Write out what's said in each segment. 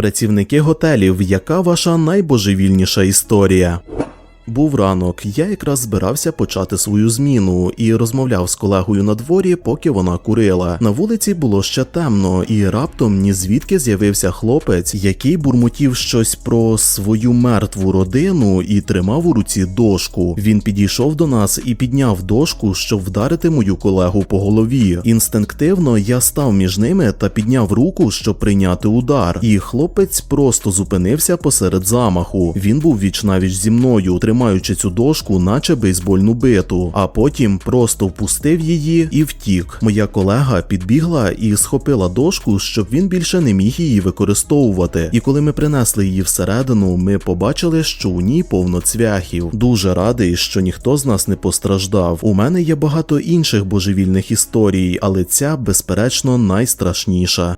Працівники готелів, яка ваша найбожевільніша історія? Був ранок, я якраз збирався почати свою зміну і розмовляв з колегою на дворі, поки вона курила. На вулиці було ще темно, і раптом ні звідки з'явився хлопець, який бурмотів щось про свою мертву родину і тримав у руці дошку. Він підійшов до нас і підняв дошку, щоб вдарити мою колегу по голові. Інстинктивно я став між ними та підняв руку, щоб прийняти удар. І хлопець просто зупинився посеред замаху. Він був вічнавіч зі мною, тримаючи цю дошку, наче бейсбольну биту, а потім просто впустив її і втік. Моя колега підбігла і схопила дошку, щоб він більше не міг її використовувати. І коли ми принесли її всередину, ми побачили, що у ній повно цвяхів. Дуже радий, що ніхто з нас не постраждав. У мене є багато інших божевільних історій, але ця, безперечно, найстрашніша.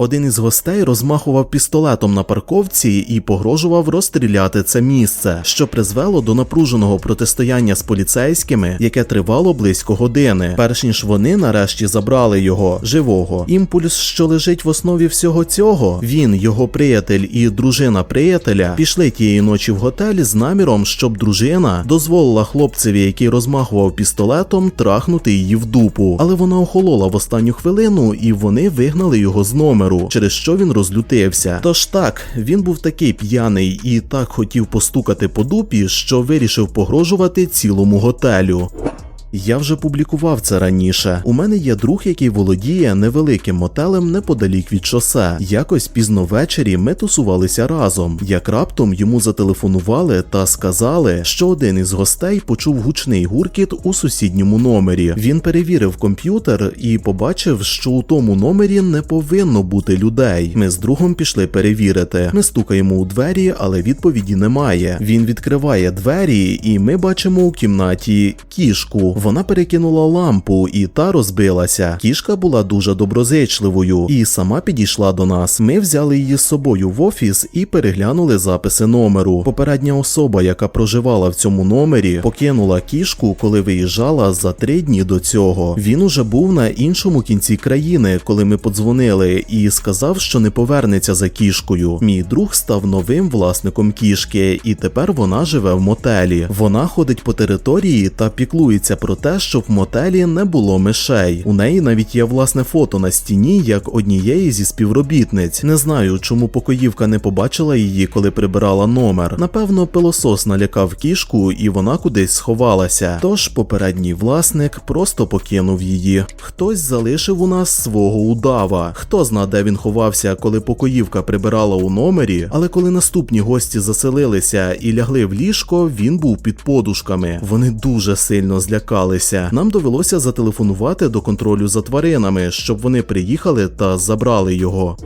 Один із гостей розмахував пістолетом на парковці і погрожував розстріляти це місце, що призвело до напруженого протистояння з поліцейськими, яке тривало близько години, перш ніж вони нарешті забрали його живого. Імпульс, що лежить в основі всього цього, він, його приятель і дружина приятеля пішли тієї ночі в готель з наміром, щоб дружина дозволила хлопцеві, який розмахував пістолетом, трахнути її в дупу. Але вона охолола в останню хвилину, і вони вигнали його з номеру, через що він розлютився. Тож так, він був такий п'яний і так хотів постукати по дупі, що вирішив погрожувати цілому готелю. Я вже публікував це раніше. У мене є друг, який володіє невеликим мотелем неподалік від шосе. Якось пізно ввечері ми тусувалися разом. Як раптом йому зателефонували та сказали, що один із гостей почув гучний гуркіт у сусідньому номері. Він перевірив комп'ютер і побачив, що у тому номері не повинно бути людей. Ми з другом пішли перевірити. Ми стукаємо у двері, але відповіді немає. Він відкриває двері, і ми бачимо у кімнаті кішку. Вона перекинула лампу, і та розбилася. Кішка була дуже доброзичливою і сама підійшла до нас. Ми взяли її з собою в офіс і переглянули записи номеру. Попередня особа, яка проживала в цьому номері, покинула кішку, коли виїжджала за три дні до цього. Він уже був на іншому кінці країни, коли ми подзвонили, і сказав, що не повернеться за кішкою. Мій друг став новим власником кішки, і тепер вона живе в мотелі. Вона ходить по території та піклується про те, щоб в мотелі не було мишей. У неї навіть є власне фото на стіні як однієї зі співробітниць. Не знаю, чому покоївка не побачила її, коли прибирала номер. Напевно, пилосос налякав кішку, і вона кудись сховалася. Тож попередній власник просто покинув її. Хтось залишив у нас свого удава. Хто зна, де він ховався, коли покоївка прибирала у номері, але коли наступні гості заселилися і лягли в ліжко, він був під подушками. Вони дуже сильно злякалися. Нам довелося зателефонувати до контролю за тваринами, щоб вони приїхали та забрали його.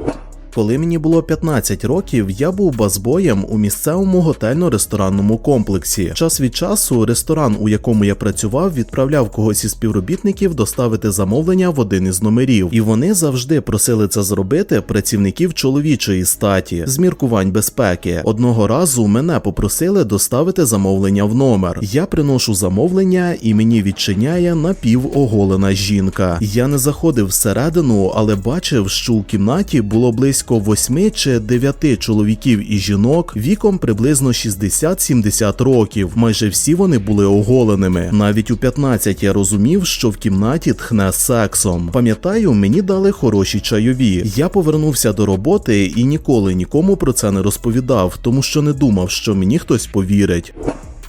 Коли мені було 15 років, я був базбоєм у місцевому готельно-ресторанному комплексі. Час від часу ресторан, у якому я працював, відправляв когось із співробітників доставити замовлення в один із номерів, і вони завжди просили це зробити працівників чоловічої статі з міркувань безпеки. Одного разу мене попросили доставити замовлення в номер. Я приношу замовлення, і мені відчиняє напівоголена жінка. Я не заходив всередину, але бачив, що у кімнаті було близько близько 8 чи 9 чоловіків і жінок віком приблизно 60-70 років. Майже всі вони були оголеними. Навіть у 15 я розумів, що в кімнаті тхне сексом. Пам'ятаю, мені дали хороші чайові. Я повернувся до роботи і ніколи нікому про це не розповідав, тому що не думав, що мені хтось повірить.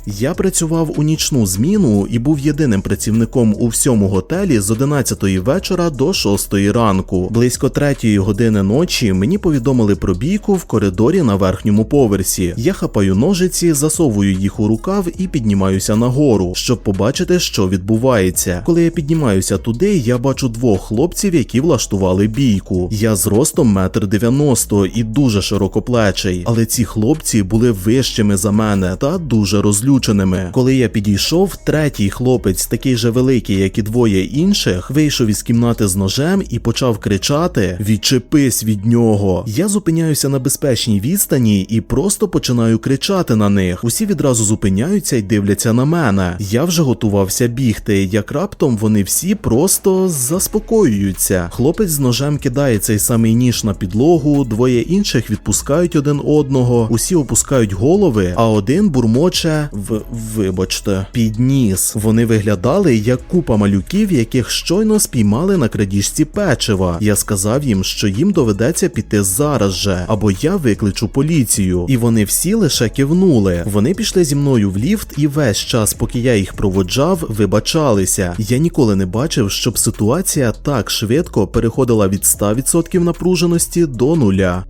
Я працював у нічну зміну і був єдиним працівником у всьому готелі з 11 вечора до 6 ранку. Близько 3 години ночі мені повідомили про бійку в коридорі на верхньому поверсі. Я хапаю ножиці, засовую їх у рукав і піднімаюся нагору, щоб побачити, що відбувається. Коли я піднімаюся туди, я бачу двох хлопців, які влаштували бійку. Я зростом метр дев'яносто і дуже широкоплечий, але ці хлопці були вищими за мене та дуже розлючені. Розлюченими. Коли я підійшов, третій хлопець, такий же великий, як і двоє інших, вийшов із кімнати з ножем і почав кричати: Відчепись від нього. Я зупиняюся на безпечній відстані і просто починаю кричати на них. Усі відразу зупиняються і дивляться на мене. Я вже готувався бігти, як раптом вони всі просто заспокоюються. Хлопець з ножем кидає цей самий ніж на підлогу, двоє інших відпускають один одного, усі опускають голови, а один бурмоче в вибачте підніс. Вони виглядали як купа малюків, яких щойно спіймали на крадіжці печива. Я сказав їм, що їм доведеться піти зараз же, або я викличу поліцію. І вони всі лише кивнули. Вони пішли зі мною в ліфт, і весь час, поки я їх проводжав, вибачалися. Я ніколи не бачив, щоб ситуація так швидко переходила від 100% напруженості до нуля.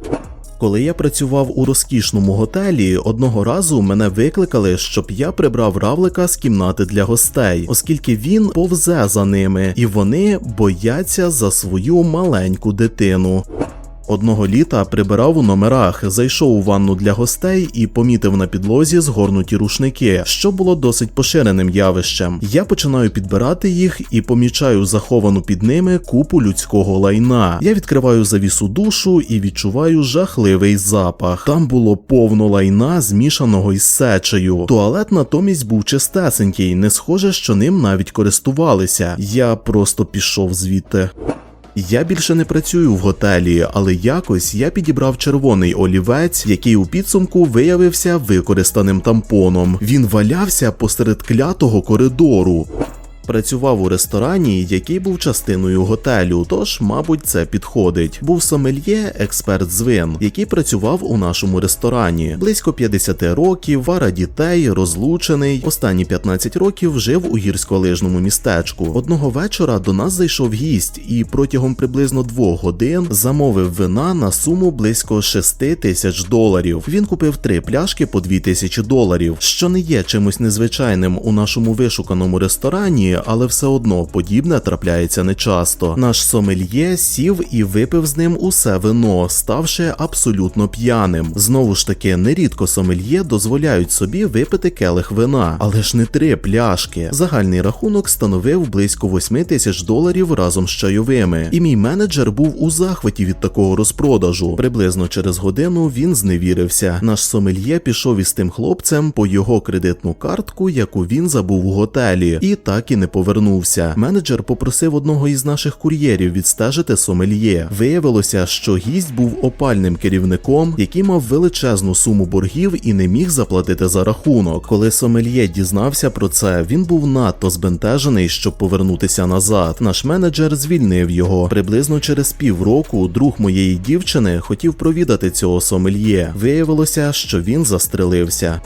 Коли я працював у розкішному готелі, одного разу мене викликали, щоб я прибрав равлика з кімнати для гостей, оскільки він повзе за ними, і вони бояться за свою маленьку дитину. Одного літа прибирав у номерах, зайшов у ванну для гостей і помітив на підлозі згорнуті рушники, що було досить поширеним явищем. Я починаю підбирати їх і помічаю заховану під ними купу людського лайна. Я відкриваю завісу душу і відчуваю жахливий запах. Там було повно лайна, змішаного із сечею. Туалет натомість був чистесенький, не схоже, що ним навіть користувалися. Я просто пішов звідти. Я більше не працюю в готелі, але якось я підібрав червоний олівець, який у підсумку виявився використаним тампоном. Він валявся посеред клятого коридору. Працював у ресторані, який був частиною готелю, тож, мабуть, це підходить. Був сомельє, експерт з вин, який працював у нашому ресторані. Близько 50 років, вара дітей, розлучений. Останні 15 років жив у гірськолижному містечку. Одного вечора до нас зайшов гість і протягом приблизно двох годин замовив вина на суму близько 6 тисяч доларів. Він купив три пляшки по 2 тисячі доларів, що не є чимось незвичайним у нашому вишуканому ресторані але все одно подібне трапляється нечасто. Наш сомельє сів і випив з ним усе вино, ставши абсолютно п'яним. Знову ж таки, нерідко сомельє дозволяють собі випити келих вина, але ж не три пляшки. Загальний рахунок становив близько 8 тисяч доларів разом з чайовими. І мій менеджер був у захваті від такого розпродажу. Приблизно через годину він зневірився. Наш сомельє пішов із тим хлопцем по його кредитну картку, яку він забув у готелі, і так і не повернувся. Менеджер попросив одного із наших кур'єрів відстежити сомельє. Виявилося, що гість був опальним керівником, який мав величезну суму боргів і не міг заплатити за рахунок. Коли сомельє дізнався про це, він був надто збентежений, щоб повернутися назад. Наш менеджер звільнив його. Приблизно через півроку друг моєї дівчини хотів провідати цього сомельє. Виявилося, що він застрелився.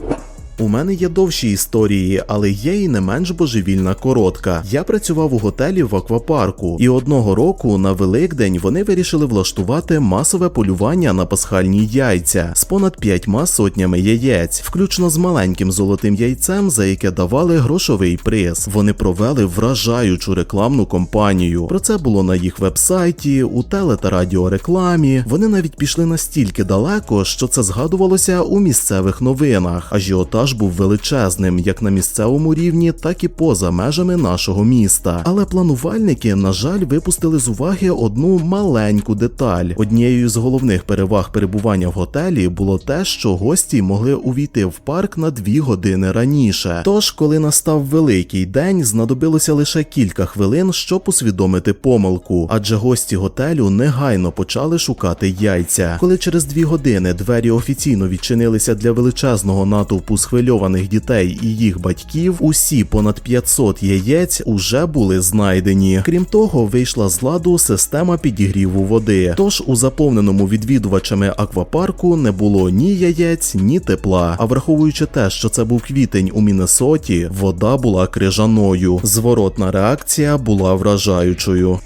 У мене є довші історії, але є і не менш божевільна коротка. Я працював у готелі в аквапарку, і одного року на Великдень вони вирішили влаштувати масове полювання на пасхальні яйця з понад п'ятьма сотнями яєць, включно з маленьким золотим яйцем, за яке давали грошовий приз. Вони провели вражаючу рекламну кампанію. Про це було на їх вебсайті, у теле та радіорекламі. Вони навіть пішли настільки далеко, що це згадувалося у місцевих новинах. Ажіотаж був величезним як на місцевому рівні, так і поза межами нашого міста. Але планувальники, на жаль, випустили з уваги одну маленьку деталь. Однією з головних переваг перебування в готелі було те, що гості могли увійти в парк на дві години раніше. Тож, коли настав великий день, знадобилося лише кілька хвилин, щоб усвідомити помилку, адже гості готелю негайно почали шукати яйця. Коли через дві години двері офіційно відчинилися для величезного натовпу схвильованих дітей і їх батьків, усі понад 500 яєць уже були знайдені. Крім того, вийшла з ладу система підігріву води. Тож у заповненому відвідувачами аквапарку не було ні яєць, ні тепла. А враховуючи те, що це був квітень у Міннесоті, вода була крижаною. Зворотна реакція була вражаючою.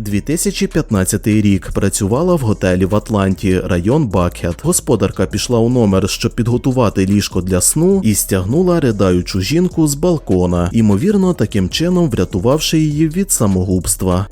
2015 рік працювала в готелі в Атланті, район Бакхет. Господарка пішла у номер, щоб підготувати ліжко для сну, і стягнула ридаючу жінку з балкона, імовірно, таким чином врятувавши її від самогубства.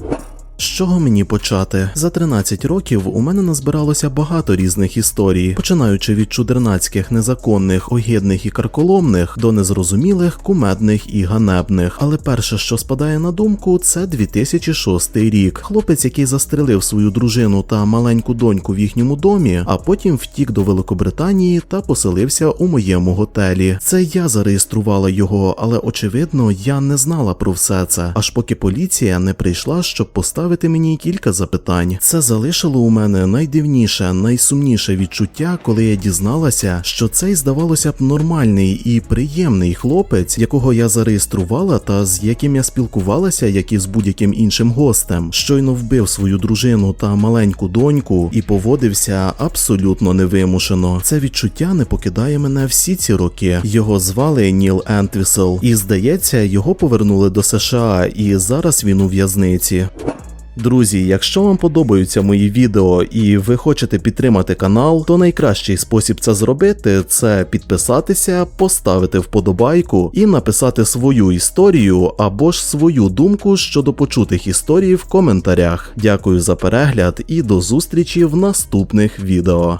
З чого мені почати? За 13 років у мене назбиралося багато різних історій, починаючи від чудернацьких, незаконних, огидних і карколомних до незрозумілих, кумедних і ганебних. Але перше, що спадає на думку, це 2006 рік. Хлопець, який застрелив свою дружину та маленьку доньку в їхньому домі, а потім втік до Великобританії та поселився у моєму готелі. Це я зареєструвала його, але очевидно, я не знала про все це, аж поки поліція не прийшла, щоб поставити мені кілька запитань. Це залишило у мене найдивніше, найсумніше відчуття, коли я дізналася, що цей здавалося б нормальний і приємний хлопець, якого я зареєструвала та з яким я спілкувалася, як і з будь-яким іншим гостем, щойно вбив свою дружину та маленьку доньку і поводився абсолютно невимушено. Це відчуття не покидає мене всі ці роки. Його звали Ніл Ентвісел, і здається, його повернули до США, і зараз він у в'язниці. Друзі, якщо вам подобаються мої відео і ви хочете підтримати канал, то найкращий спосіб це зробити це підписатися, поставити вподобайку і написати свою історію або ж свою думку щодо почутих історій в коментарях. Дякую за перегляд і до зустрічі в наступних відео.